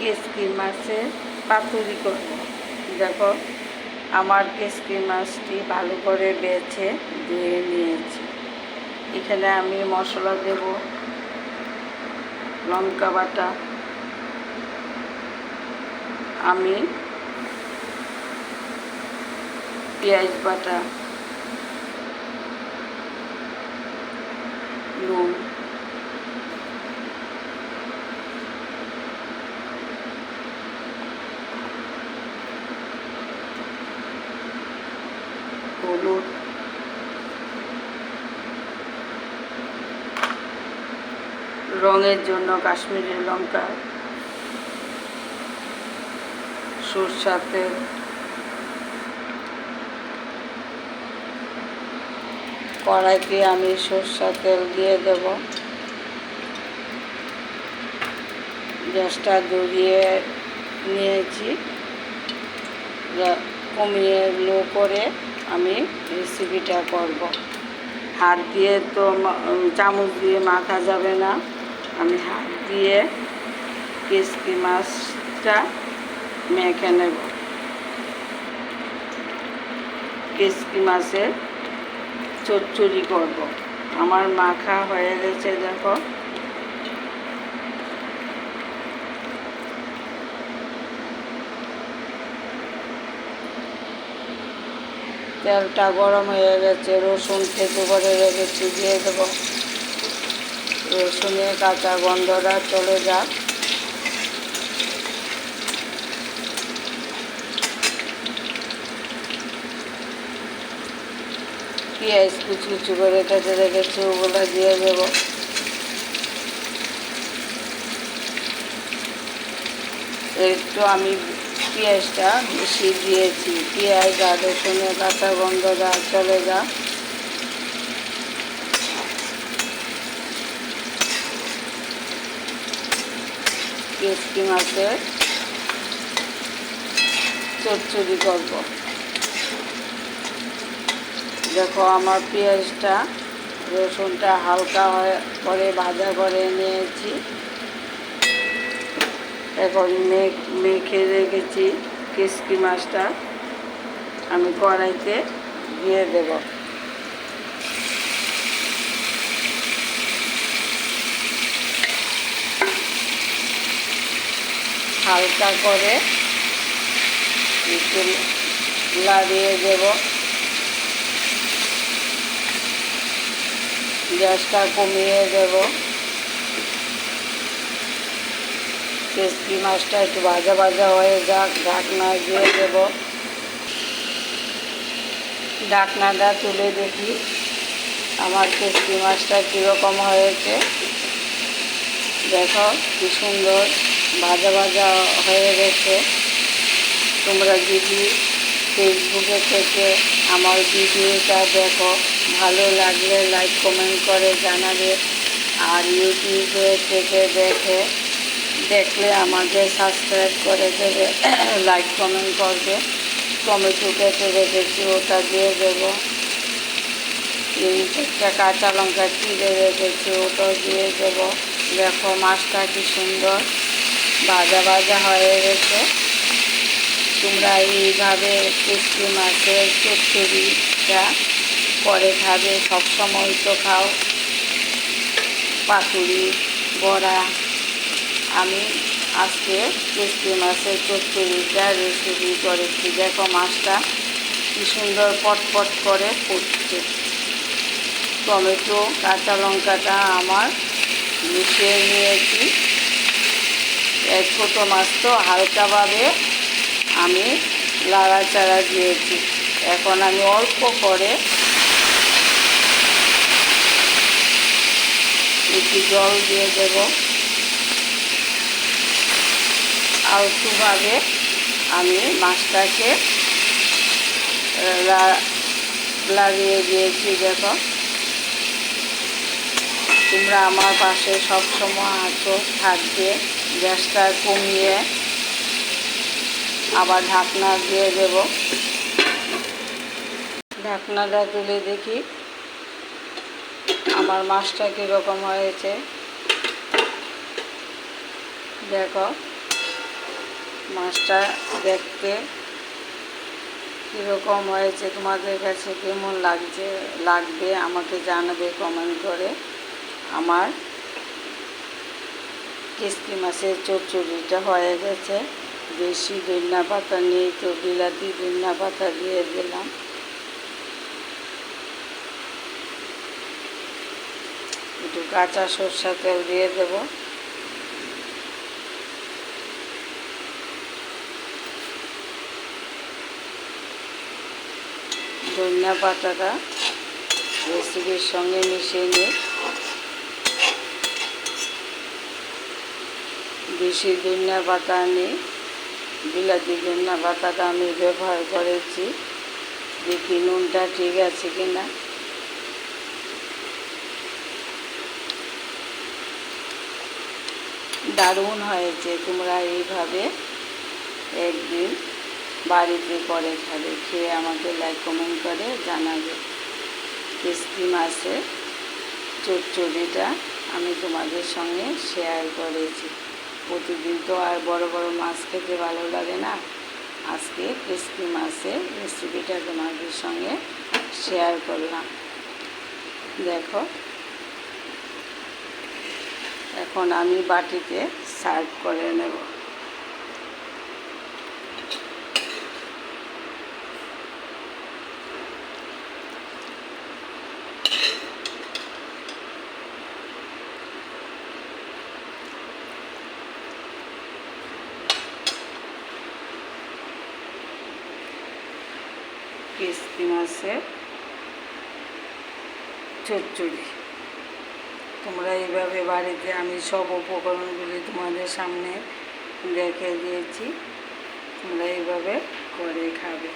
কেসকি মাছের পাতুরি করব দেখো, আমার কেসকি মাছটি ভালো করে বেছে ধুয়ে নিয়েছি। এখানে আমি মশলা দেব, লঙ্কা বাটা, আমি পেঁয়াজ বাটা, নুন। রঙের জন্য কাশ্মীরি লঙ্কা সরষার তেল কড়াইতে আমি সরষার তেল দিয়ে দেব। গ্যাসটা ধরিয়ে নিয়েছি। কমিয়ে লো করে আমি রেসিপিটা করব। হাত দিয়ে তো চামচ দিয়ে মাখা যাবে না। আমি হাত দিয়ে কেসকি মাছটা মেখে নেব। কেসকি মাছের চচ্চড়ি করব। আমার মাখা হয়ে গেছে, দেখো। তেলটা গরম হয়ে গেছে, রসুন থেতু করে রেখেছি, দিয়ে দেবো। রসুনের কাঁচা গন্ধটা চলে যাক। পেঁয়াজ কুচি কুচি করে কেটে রেখেছি, ওগুলো দিয়ে দেবো। একটু আমি পেঁয়াজটা বেশি দিয়েছি। পেঁয়াজ আর রসুনের কাঁচা গন্ধটা চলে যা পেঁয়াজটি মাছের চচ্চড়ি করব দেখো, আমার পেঁয়াজটা রসুনটা হালকা হয়ে করে ভাজা করে নিয়েছি এখন মেখে রেখেছি কিসকি মাছটা। আমি কড়াইতে দিয়ে দেব। হালকা করে একটু লাড়িয়ে দেব। গ্যাসটা কমিয়ে দেবো। কেসকি মাছটা একটু ভাজা ভাজা হয়ে যাক, ঢাকনা দিয়ে দেব। ঢাকনাটা তুলে দেখি আমার কেসকি মাছটা কীরকম হয়েছে। দেখো কি সুন্দর। ভাজা ভাজা হয়ে গেছে। তোমরা যদি ফেসবুকে থেকে আমার ভিডিওটা দেখো, ভালো লাগলে লাইক কমেন্ট করে জানাবে। আর ইউটিউবে থেকে দেখে, দেখলে আমাকে সাবস্ক্রাইব করে দেবে লাইক কমেন্ট করবে। টমেটো কেটে রেখেছি, ওটা দিয়ে দেবো। চারটা কাঁচা লঙ্কা চিড়ে রেখেছি, ওটাও দিয়ে দেবো। দেখো মাছটা কি সুন্দর। ভাজা ভাজা হয়ে গেছে। তোমরা এইভাবে পুষ্টি মাছের চচ্চড়িটা করে খাবে। সবসময় তো খাও। পাতুরি, বড়া। আমি আজকে কেসকি মাছের চচ্চড়িটা রেসিপি করেছি। দেখো মাছটা কি সুন্দর পটপট করে ফুটছে। টমেটো, কাঁচা লঙ্কাটা আমার মিশিয়ে নিয়েছি। ছোটো মাছ তো হালকাভাবে আমি লাড়াচাড়া দিয়েছি। এখন আমি অল্প করে একটু জল দিয়ে দেবো। আলতুভাবে আমি মাছটাকে লাগিয়ে দিয়েছি, দেখো। তোমরা আমার পাশে সবসময় আছো, থাকবে। গ্যাসটা কমিয়ে আবার ঢাকনা দিয়ে দেব। ঢাকনাটা তুলে দেখি আমার মাছটা কীরকম হয়েছে। দেখো, মাছটা দেখতে কীরকম হয়েছে, তোমাদের কাছে কেমন লাগছে, লাগবে আমাকে জানাবে কমেন্ট করে। আমার কিস্তি মাছের চচ্চড়িটা হয়ে গেছে। বেশি ধনিয়া পাতা নেই তো বিলাতি ধনিয়া পাতা দিয়ে দিলাম। একটু কাঁচা সরষা তেল দিয়ে দেব। ধনিয়া পাতাটা রেসিপির সঙ্গে মিশিয়ে নিই। বেশি ধনিয়া পাতা নেই বিলাতি ধনিয়া পাতাটা আমি ব্যবহার করেছি। দেখি নুনটা ঠিক আছে কিনা। দারুণ হয়েছে তোমরা এইভাবে একদিন বাড়িতে করে খাবে। খেয়ে আমাকে লাইক কমেন্ট করে জানাবে। কিস্তি মাছে চচ্চড়িটা আমি তোমাদের সঙ্গে শেয়ার করেছি। প্রতিদিন তো আর বড় বড় মাছ খেতে ভালো লাগে না। আজকে ক্রিস্পি মাছের রেসিপিটা তোমাদের সঙ্গে শেয়ার করলাম। দেখো। এখন আমি বাটিতে সার্ভ করে নেব। কিস্তি মাসে চচ্চড়ি তোমরা এইভাবে বাড়িতে আমি সব উপকরণগুলি তোমাদের সামনে দেখে দিয়েছি তোমরা এইভাবে করে খাবে